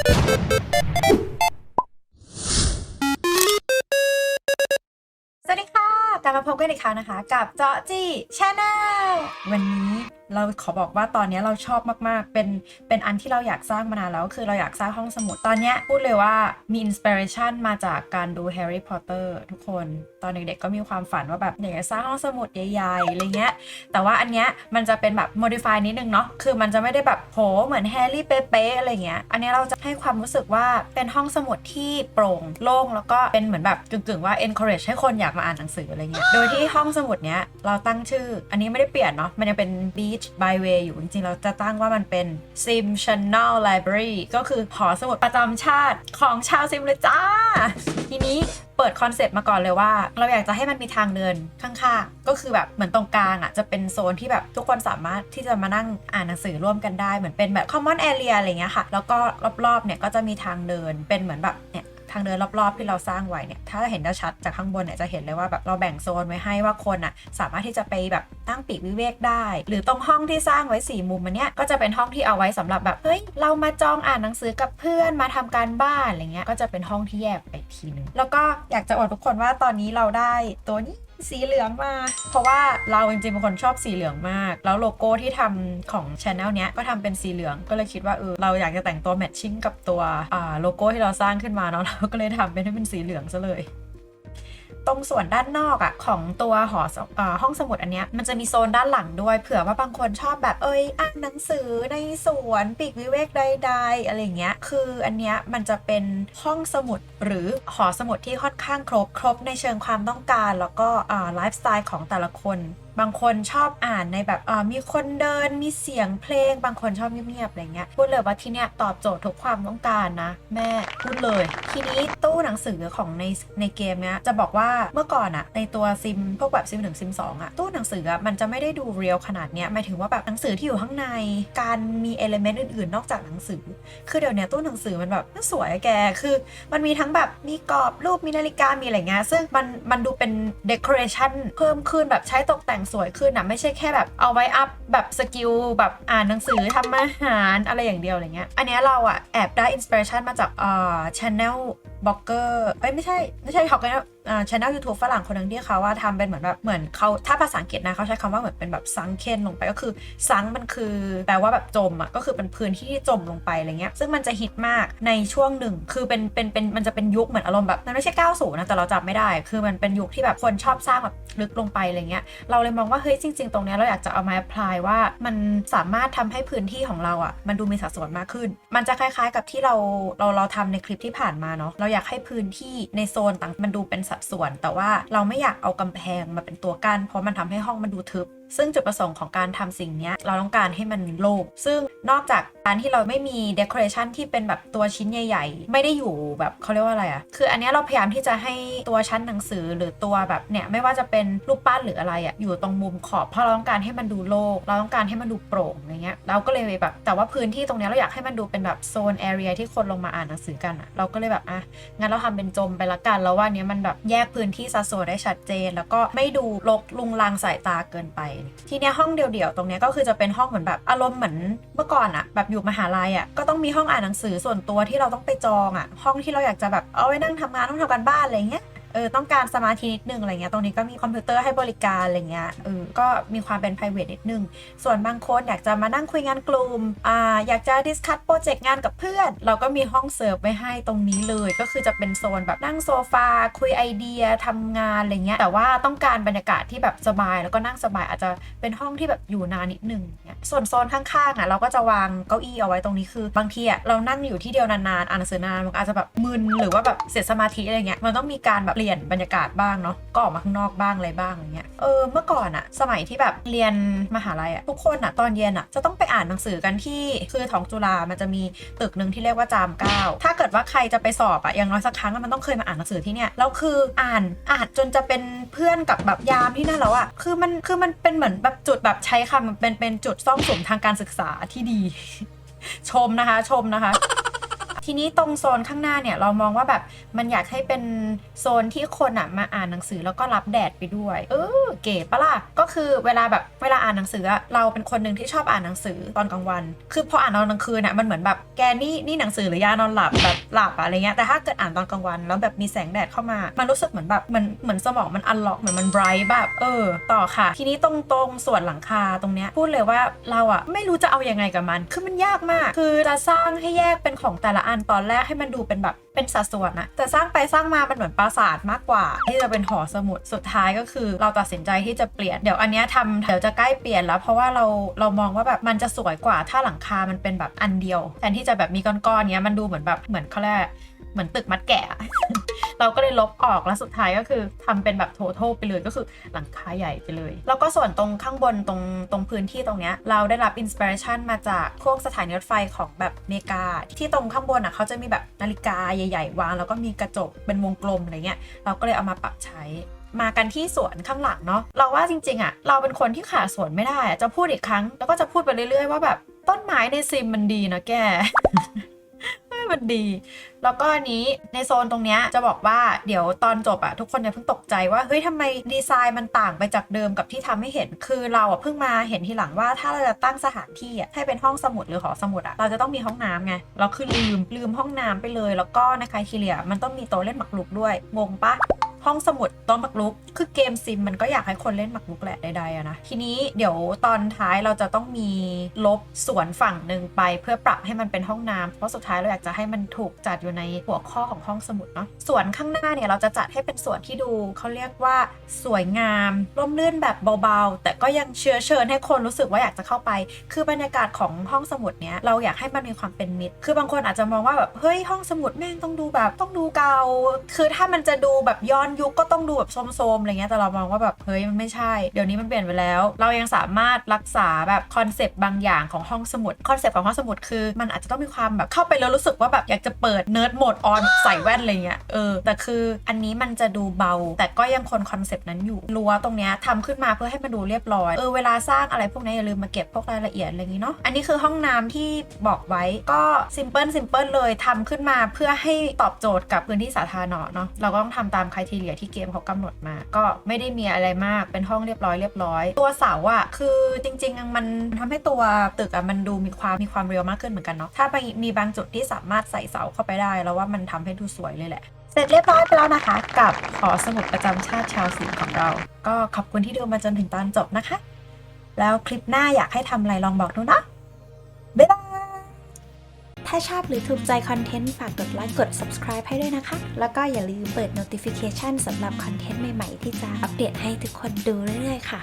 สวัสดีค่ะ กลับมาพบกันอีกครั้งนะคะ กับเจาะจี้ชาแนลวันนี้ เราขอบอกว่าตอนนี้เราชอบมากๆ เป็นเป็นอันที่เราอยากสร้างมานานแล้ว คือเราอยากสร้างห้องสมุด ตอนนี้พูดเลยว่ามีอินสปิเรชันมาจากการดูแฮร์รี่พอตเตอร์ทุกคน ตอนเด็กๆก็มีความฝันว่าแบบอยากจะสร้างห้องสมุดใหญ่ๆอะไรเงี้ย แต่ว่าอันเนี้ยมันจะเป็นแบบ modify นิดนึงเนาะ คือมันจะไม่ได้แบบโหเหมือนแฮร์รี่เป๊ะๆอะไรเงี้ย อันเนี้ยเราจะให้ความรู้สึกว่าเป็นห้องสมุดที่โปร่งโล่งแล้วก็เป็นเหมือนแบบกึ่งๆว่า encourage ให้คนอยากมาอ่านหนังสืออะไรเงี้ย โดยที่ห้องสมุดเนี้ยเราตั้งชื่อ อันนี้ไม่ได้เปลี่ยนเนาะ มันยังเป็น beach by way อยู่จริงๆ เราจะตั้งว่ามันเป็น sim channel library ก็คือหอสมุดประจำชาติของชาวซิมเลยจ้า ทีนี้เปิดคอนเซปต์มาก่อนเลยว่า เราอยากจะให้มันมีทางเดินข้างๆ ก็คือแบบเหมือนตรงกลางอะจะเป็นโซนที่แบบทุกคนสามารถที่จะมานั่งอ่านหนังสือร่วมกันได้เหมือนเป็นแบบ common area อะไรเงี้ยค่ะ แล้วก็รอบๆเนี่ยก็จะมีทางเดินเป็นเหมือนแบบเนี่ย ทางเดินรอบๆที่เราสร้างไว้เนี่ยถ้าเห็นได้ชัดจากข้างบนเนี่ยจะเห็นเลยว่าแบบเราแบ่งโซนไว้ให้ว่าคนอะสามารถที่จะไปแบบตั้งปีกวิเวกได้ หรือตรงห้องที่สร้างไว้สี่มุมมันเนี้ยก็จะเป็นห้องที่เอาไว้สำหรับแบบเฮ้ยเรามาจองอ่านหนังสือกับเพื่อนมาทำการบ้านอะไรเงี้ยก็จะเป็นห้องที่แยกไปทีหนึงแล้วก็อยากจะอวดทุกคนว่าตอนนี้เราได้ตัวนี้ สีเหลืองมา เพราะว่าเราจริงๆเป็นคนชอบสีเหลืองมาก แล้วโลโก้ที่ทำของชาแนลเนี้ยก็ทำเป็นสีเหลืองก็เลยคิดว่าเออเราอยากจะแต่งตัวแมทชิ่งกับตัวอ่าโลโก้ที่เราสร้างขึ้นมาเนาะเราก็เลยทำเป็นให้เป็นสีเหลืองซะเลย ตรงส่วนด้านนอกอะของตัวหอสอห้องสมุดอันเนี้ยมันจะมีโซนด้านหลังด้วยเผื่อว่าบางคนชอบแบบเอ้ยอ่านหนังสือในสวนปีกวิเวกใดๆอะไรเงี้ยคืออันเนี้ยมันจะเป็นห้องสมุดหรือหอสมุดที่ค่อนข้างครบครบในเชิงความต้องการ แล้วก็ไลฟ์สไตล์ของแต่ละคนบางคนชอบอ่านในแบบอ่ามีคนเดินมีเสียงเพลง บางคนชอบเงียบๆอะไรเงี้ยพูดเลยว่าที่เนี้ยตอบโจทย์ทุกความต้องการนะ แม่พูดเลย ทีนี้ตู้หนังสือของในในเกมเนี้ยจะบอกว่าเมื่อก่อนอะในตัวซิมพวกแบบซิมหนึ่งซิมสองอะตู้หนังสืออะมันจะไม่ได้ดูเรียลขนาดเนี้ยหมายถึงว่าแบบหนังสือที่อยู่ข้างใน การมีเอลเมนต์อื่นๆ นอกจากหนังสือ คือเดี๋ยวนี้ตู้หนังสือมันแบบสวยแกคือ มันมีทั้งแบบมีกรอบรูปมีนาฬิกามีอะไรเงี้ยซึ่งมันมันดูเป็นเด o อเรชันเพิ่มขึ้นแบบใช้ตกแต่งสวยขึ้นอะไม่ใช่แค่แบบเอาไว้อัพแบบสกิลแบบอ่านหนังสือทำอาหารอะไรอย่างเดียวอะไรเงี้ย อันนี้เราอะแอบได้อินสปิเรชันมาจากอ่าช anel บล็อกเกอร์เอ้ยไม่ใช่ไม่ใช่เขาก็อ่าช anel YouTube ฝรั่งคนหนึงที่เขาว่าทำเป็นเหมือนแบบเหมือนเขาถ้าภาษาอังกฤษนะเขาใช้คำว่าเหมือนเป็นแบบซังเคนลงไปก็คือซังมันคือแปลว่าแบบจมอะก็คือเป็นพื้นที่ที่จมลงไปอะไรเงี้ยซึ่งมันจะฮิตมากในช่วงหนึ่งคือเป็นเป็นเป็นมันจะเป็นยุคเหมือนอารมณ์แบบมันไม่ใช่90นะแต่เราจำไม่ได้ คือมันเป็นยุคที่แบบคนชอบสร้างแบบลึกลงไปอะไรเงี้ยเราเลยมองว่าเฮ้ยจริง ๆ ตรงเนี้ยเราอยากจะเอามา apply ว่ามันสามารถทำให้พื้นที่ของเราอะมันดูมีสัดส่วนมากขึ้น มันจะคล้าย ๆ กับที่เราเราเราทำในคลิปที่ผ่านมาเนาะเราอยากให้พื้นที่ในโซนต่างมันดูเป็นสัดส่วน แต่ว่าเราไม่อยากเอากำแพงมาเป็นตัวกั้นเพราะมันทำให้ห้องมันดูทึบซึ่งจุดประสงค์ของการทำสิ่งนี้เราต้องการให้มันโล่งซึ่งนอกจาก การที่เราไม่มีเด o อเรชันที่เป็นแบบตัวชิ้นใหญ่ ๆ ไม่ได้อยู่แบบเขาเรียกว่าอะไรอะคืออันนี้เราพยายามที่จะให้ตัวชั้นหนังสือหรือตัวแบบเนี่ยไม่ว่าจะเป็นรูปปั้นหรืออะไรอะอยู่ตรงมุมขอบเพราะเราต้องการให้มันดูโล่งเราต้องการให้มันดูโปร่งอะไรเงี้ยเราก็เลยแบบแต่ว่าพื้นที่ตรงเนี้ยเราอยากให้มันดูเป็นแบบโซนแอเรียที่คนลงมาอ่านหนังสือกันอะเราก็เลยแบบอะงั้นเราทำเป็นจมไปละกันแล้วว่าเนี้ยมันแบบแยกพื้นที่สัดส่วนได้ชัดเจน แล้วก็ไม่ดูรกลุงลังสายตาเกินไป ทีเนี้ยห้องเดี่ยวๆตรงเนี้ยก็คือจะเป็นห้องเหมือนแบบอารมณ์เหมือนเมื่อก่อนอะแบบอยู่มหาลัยอะก็ต้องมีห้องอ่านหนังสือส่วนตัวที่เราต้องไปจองอะห้องที่เราอยากจะแบบเอาไว้นั่งทำงานต้องทำการบ้านอะไรเงี้ย เออต้องการสมาธินิดนึงอะไรเงี้ยตรงนี้ก็มีคอมพิวเตอร์ให้บริการอะไรเงี้ยเออก็มีความเป็น p r i v a t นิดนึง ส่วนบางคนอยากจะมานั่งคุยงานกลุ่มอ่าอยากจะดิสคั s โปรเจกต์งานกับเพื่อน เราก็มีห้องเสิร์ฟไว้ให้ตรงนี้เลย ก็คือจะเป็นโซนแบบนั่งโซฟาคุยไอเดียทำงานอะไรเงี้ยแต่ว่าต้องการบรรยากาศที่แบบสบายแล้วก็นั่งสบายอาจจะเป็นห้องที่แบบอยู่นานนิดนึงเนี่ยส่วนโซนข้างๆอะเราก็จะวางเก้าอี้เอาไว้ตรงนี้คือบางทีอะเรานั่งอยู่ที่เดียวนานๆอ่านหนังสือนานมันอาจจะแบบมึนหรือว่าแบบเสียสมาธิอะไรเงี้ยมันต้องมีการแบบลี่ยนบรรยากาศบ้างเนาะก็ออกมาข้างนอกบ้างอะไรบ้างอย่างเงี้ยเออเมื่อก่อนอะสมัยที่แบบเรียนมหาลัยอะทุกคนอะตอนเย็นอะจะต้องไปอ่านหนังสือกันที่คือท้องจุฬามันจะมีตึกหนึ่งที่เรียกว่าจามเก้าถ้าเกิดว่าใครจะไปสอบอะอย่างน้อยสักครั้งอะมันต้องเคยมาอ่านหนังสือที่เนี่ยแล้วคืออ่านอ่านจนจะเป็นเพื่อนกับแบบยามที่นั่นแล้วอะคือมันคือมันเป็นเหมือนแบบจุดแบบใช้คำมันเป็นเป็นจุดซ่องสุมทางการศึกษาที่ดี ชมนะคะชมนะคะ ทีนี้ตรงโซนข้างหน้าเนี่ยเรามองว่าแบบมันอยากให้เป็นโซนที่คนอะมาอ่านหนังสือแล้วก็รับแดดไปด้วย เออเก๋ปะล่ะก็คือเวลาแบบเวลาอ่านหนังสือเราเป็นคนหนึ่งที่ชอบอ่านหนังสือตอนกลางวัน คือพออ่านตอนกลางคืนอะมันเหมือนแบบแกนี่นี่หนังสือหรือยานอนหลับแบบหลับอะไรเงี้ยแต่ถ้าเกิดอ่านตอนกลางวัน แล้วแบบมีแสงแดดเข้ามา มันรู้สึกเหมือนแบบเหมือนเหมือนสมองมันอันล็อกเหมือนมันไบรท์แบบเออ ต่อค่ะ ทีนี้ตรงตรงส่วนหลังคาตรงเนี้ยพูดเลยว่าเราอะไม่รู้จะเอายังไงกับมัน คือมันยากมาก คือจะสร้างให้แยกเป็นของแต่ละอันตอนแรกให้มันดูเป็นแบบเป็นสัดส่วนนะแต่สร้างไปสร้างมามันเหมือนปราสาทมากกว่า ที่จะเป็นหอสมุดสุดท้ายก็คือ เราตัดสินใจที่จะเปลี่ยนเดี๋ยวอันนี้ทำเดี๋ยวจะใกล้เปลี่ยนแล้ว เพราะว่าเราเรามองว่าแบบมันจะสวยกว่าถ้าหลังคามันเป็นแบบอันเดียวแทนที่จะแบบมีก้อนๆเนี้ยมันดูเหมือนแบบเหมือนเขาเรียก เหมือนตึกมัดแกะ เราก็เลยลบออกแล้วสุดท้ายก็คือทำเป็นแบบโททไปเลยก็คือหลังคาใหญ่ไปเลย แล้วก็ส่วนตรงข้างบนตรงตรงพื้นที่ตรงเนี้ยเราได้รับอินสปิเรชันมาจากพวกสถานีรถไฟของแบบเมกา ที่ตรงข้างบนอะเขาจะมีแบบนาฬิกาใหญ่ ๆ วาง แล้วก็มีกระจกเป็นวงกลมอะไรเงี้ยเราก็เลยเอามาปรับใช้มากันที่สวนข้างหลังเนาะเราว่าจริงๆอะเราเป็นคนที่ขาดสวนไม่ได้อะจะพูดอีกครั้ง แล้วก็จะพูดไปเรื่อยๆว่าแบบต้นไม้ในซิมมันดีนะแก มันดี แล้วก็อันนี้ในโซนตรงเนี้ยจะบอกว่าเดี๋ยวตอนจบอะทุกคนจะเพิ่งตกใจว่าเฮ้ยทำไมดีไซน์มันต่างไปจากเดิมกับที่ทำให้เห็น คือเราอะเพิ่งมาเห็นทีหลังว่าถ้าเราจะตั้งสถานที่อะให้เป็นห้องสมุดหรือหอสมุดอะเราจะต้องมีห้องน้ำไงเราคือลืมลืมห้องน้ำไปเลย แล้วก็ในคายทีเรียมันต้องมีโต๊ะเล่นหมากรุกด้วยงงปะ ห้องสมุดโต๊ะหมากรุก คือเกมซิมมันก็อยากให้คนเล่นหมากรุกแหละใดๆอะนะ ทีนี้เดี๋ยวตอนท้ายเราจะต้องมีลบสวนฝั่งหนึ่งไปเพื่อปรับให้มันเป็นห้องน้ำเพราะสุดท้ายเราอยากจะให้มันถูกจัดอยู่ในหัวข้อของห้องสมุดเนาะสวนข้างหน้าเนี่ยเราจะจัดให้เป็นสวนที่ดูเขาเรียกว่าสวยงามร่มรื่นแบบเบาๆ แต่ ก็ยังเชื้อเชิญให้คนรู้สึกว่าอยากจะเข้าไป คือบรรยากาศของห้องสมุดเนี้ยเราอยากให้มันมีความเป็นมิตร คือบางคนอาจจะมองว่าแบบเฮ้ยห้องสมุดแม่งต้องดูแบบต้องดูเก่า คือถ้ามันจะดูแบบย้อนยุคก็ต้องดูแบบโซมๆอะไรเงี้ยแต่เรามองว่าแบบเฮ้ยมันไม่ใช่ เดี๋ยวนี้มันเปลี่ยนไปแล้ว เรายังสามารถรักษาแบบคอนเซปต์บางอย่างของห้องสมุดคอนเซปต์ของห้องสมุดคือ มันอาจจะต้องมีความแบบเข้าไปแล้วรู้สึกว่าแบบอยากจะเปิดเนิร์ดโหมดออนใส่แว่นอะไรเงี้ยเออแต่คืออันนี้มันจะดูเบา แต่ก็ยังคนคอนเซปต์นั้นอยู่รั้วตรงเนี้ยทำขึ้นมาเพื่อให้มันดูเรียบร้อย เออเวลาสร้างอะไรพวกนี้อย่าลืมมาเก็บพวกรายละเอียดอะไรอย่างงี้เนาะ อันนี้คือห้องน้ำที่บอกไว้ก็ซิมเพิลซิมเพิลเลยทำขึ้นมาเพื่อให้ตอบโจทย์กับพื้นที่สาธารณะเนาะเราก็ต้องทำตามคุณทีเรียที่เกมเขากำหนดมา ก็ไม่ได้มีอะไรมากเป็นห้องเรียบร้อยเรียบร้อย ตัวเสาอะคือจริง ๆ มันทำให้ตัวตึกอะมันดูมีความมีความเรียวมากขึ้นเหมือนกันเนาะถ้าไปมีบางจุดที่สามารถใส่เสาเข้าไปได้ แล้วว่ามันทำให้ดูสวยเลยแหละ เสร็จเรียบร้อยไปแล้วนะคะ กับหอสมุดประจำชาติชาวศิลป์ของเรา ก็ขอบคุณที่ดูมาจนถึงตอนจบนะคะ แล้วคลิปหน้าอยากให้ทำอะไรลองบอกดูนะบ๊ายบายถ้าชอบหรือถูกใจคอนเทนต์ ฝากกดไลค์กด subscribe ให้ด้วยนะคะ แล้วก็อย่าลืมเปิด notification สำหรับคอนเทนต์ใหม่ ๆ ที่จะอัปเดตให้ทุกคนดูเรื่อยๆค่ะ